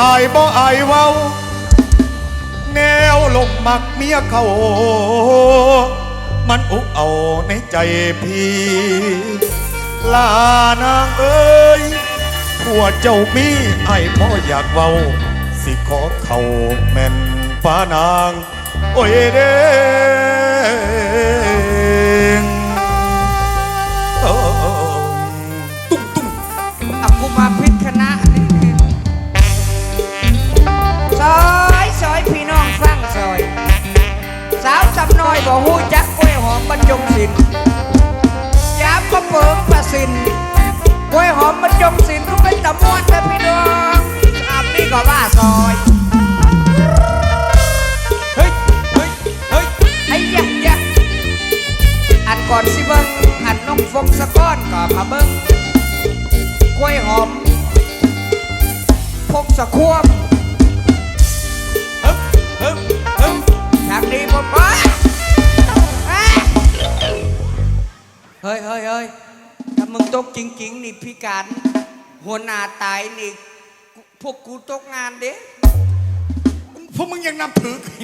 ตายบ่อายเว้า แนวลงมักเมียเขา มันอุกเอาในใจพี่ ลานางเอ้ยผัวเจ้ามีไอ้พ่ออยากเว้า สิขอเขาแม่นป้านาง โอ้ยเด้ สาวสำน้อยบอกหูจักกล้วยหอมบรรจงศิลป์ยามก็เปิงประสินกล้วยหอมบรรจงศิลป์ก็เป็นตะมวนแต่พี่น้องอับนี่ก็ว่าซอยเฮ้ยเฮ้ยเฮ้ยไอ้ยะยะอันก่อนสิเบิงอันน้องฟงสะก้อนก็มาเบิงกล้วยหอมพกสะควม เฮ้ยเฮ้ยเฮ้ยถ้ามึงตกจริง ๆ นี่พี่การหัวหน้าตายนี่ พวกกูตกงานเด้พวกมึงยังนับถือกัน